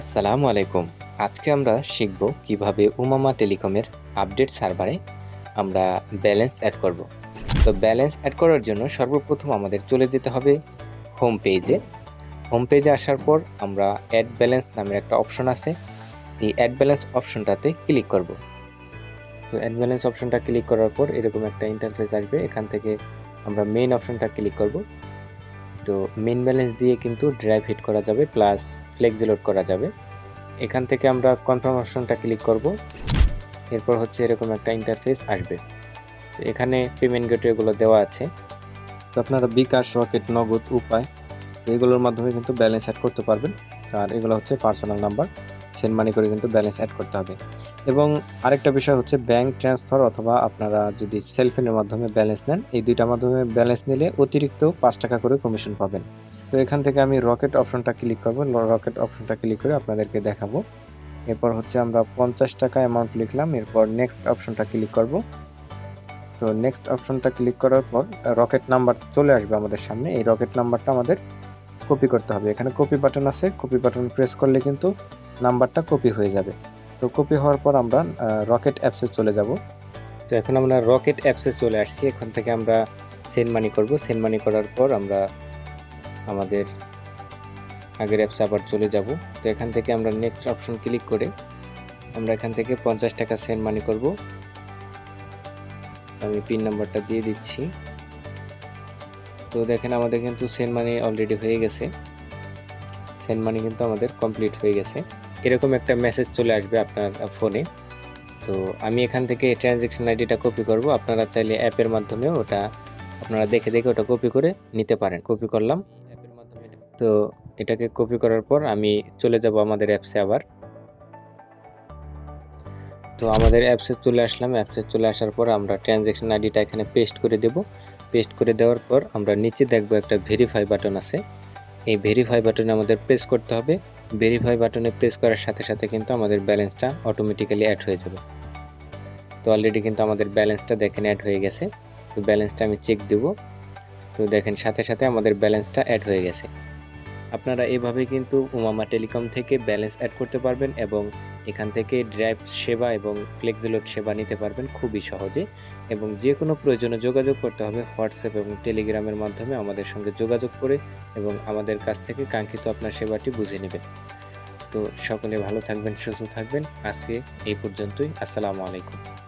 আসসালামু আলাইকুম। আজকে আমরা শিখব কীভাবে উমামা টেলিকমের আপডেট সার্ভারে আমরা ব্যালেন্স অ্যাড করব। তো ব্যালেন্স অ্যাড করার জন্য সর্বপ্রথম আমাদের চলে যেতে হবে হোম পেজে। হোম পেজে আসার পর আমরা অ্যাড ব্যালেন্স নামের একটা অপশন আছে। এই অ্যাড ব্যালেন্স অপশনটাতে ক্লিক করব। তো অ্যাড ব্যালেন্স অপশনটা ক্লিক করার পর এরকম একটা ইন্টারফেস আসবে। এখান থেকে আমরা মেইন অপশনটা ক্লিক করব। তো মেইন ব্যালেন্স দিয়ে কিন্তু ড্রাইভ হিট করা যাবে, প্লাস ফ্লেক্সি লোড করা যাবে। এখান থেকে আমরা কনফার্ম অপশনটা ক্লিক করব। এরপর হচ্ছে এরকম একটা ইন্টারফেস আসবে। তো এখানে পেমেন্ট গেটওয়েগুলো দেওয়া আছে। তো আপনারা বিকাশ, রকেট, নগদ, উপায় এগুলোর মাধ্যমে কিন্তু ব্যালেন্স অ্যাড করতে পারবেন। আর এগুলো হচ্ছে পার্সোনাল নাম্বার সেন্ড মানি করে কিন্তু ব্যালেন্স অ্যাড করতে হবে। এবং আরেকটা বিষয় হচ্ছে ব্যাংক ট্রান্সফার অথবা আপনারা যদি সেলফোনের মাধ্যমে ব্যালেন্স নেন, এই দুইটার মাধ্যমে ব্যালেন্স নিলে অতিরিক্ত পাঁচ টাকা করে কমিশন পাবেন। তো এখান থেকে আমি রকেট অপশনটা ক্লিক করব। রকেট অপশনটা ক্লিক করে আপনাদেরকে দেখাবো। এরপর হচ্ছে আমরা পঞ্চাশ টাকা অ্যামাউন্ট লিখলাম। এরপর নেক্সট অপশনটা ক্লিক করব। তো নেক্সট অপশনটা ক্লিক করার পর রকেট নাম্বার চলে আসবে আমাদের সামনে। এই রকেট নাম্বারটা আমাদের কপি করতে হবে। এখানে কপি বাটন আছে। কপি বাটন প্রেস করলে কিন্তু নাম্বারটা কপি হয়ে যাবে। তো কপি হওয়ার পর আমরা রকেট অ্যাপসে চলে যাব। তো এখন আমরা রকেট অ্যাপসে চলে আসছি। এখান থেকে আমরা সেন্ড মানি করব। সেন্ড মানি করার পর আমরা আমাদের আগের অ্যাপসে আবার চলে যাব। তো এখান থেকে আমরা নেক্সট অপশন ক্লিক করে আমরা এখান থেকে পঞ্চাশ টাকা সেন্ড মানি করব। আমি পিন নাম্বারটা দিয়ে দিচ্ছি। তো দেখেন আমাদের কিন্তু সেন্ড মানি অলরেডি হয়ে গেছে। সেন্ড মানি কিন্তু আমাদের কমপ্লিট হয়ে গেছে। এরকম একটা মেসেজ চলে আসবে আপনার ফোনে তো আমি এখান থেকে ট্রানজ্যাকশন আইডিটা কপি করব। আপনারা চাইলে অ্যাপের মাধ্যমে ওটা আপনারা দেখে দেখে ওটা কপি করে নিতে পারেন। কপি করলাম। তো এটাকে কপি করার পর আমি চলে যাব আমাদের অ্যাপসে আবার। তো আমাদের অ্যাপসে চলে আসলাম। অ্যাপসে চলে আসার পর আমরা ট্রানজ্যাকশন আইডিটা এখানে পেস্ট করে দেব। পেস্ট করে দেওয়ার পর আমরা নিচে দেখব একটা ভেরিফাই বাটন আছে। এই ভেরিফাই বাটনে আমাদের প্রেস করতে হবে। ভেরিফাই বাটনে প্রেস করার সাথে সাথে কিন্তু আমাদের ব্যালেন্সটা অটোমেটিক্যালি অ্যাড হয়ে যাবে। তো অলরেডি কিন্তু আমাদের ব্যালেন্সটা দেখেন অ্যাড হয়ে গেছে। তো ব্যালেন্সটা আমি চেক দেব। তো দেখেন সাথে সাথে আমাদের ব্যালেন্সটা অ্যাড হয়ে গেছে। আপনারা এভাবে কিন্তু উমামা টেলিকম থেকে ব্যালেন্স অ্যাড করতে পারবেন এবং এখান থেকে ড্রাইভ সেবা এবং ফ্লেক্সিলোড সেবা নিতে পারবেন খুবই সহজে এবং যে কোনো প্রয়োজনে যোগাযোগ করতে হবে হোয়াটসঅ্যাপ এবং টেলিগ্রামের মাধ্যমে আমাদের সঙ্গে যোগাযোগ করে এবং আমাদের কাছ থেকে কাঙ্ক্ষিত আপনার সেবাটি বুঝে নেবেন। তো সকলে ভালো থাকবেন, সুস্থ থাকবেন। আজকে এই পর্যন্তই। আসসালামু আলাইকুম।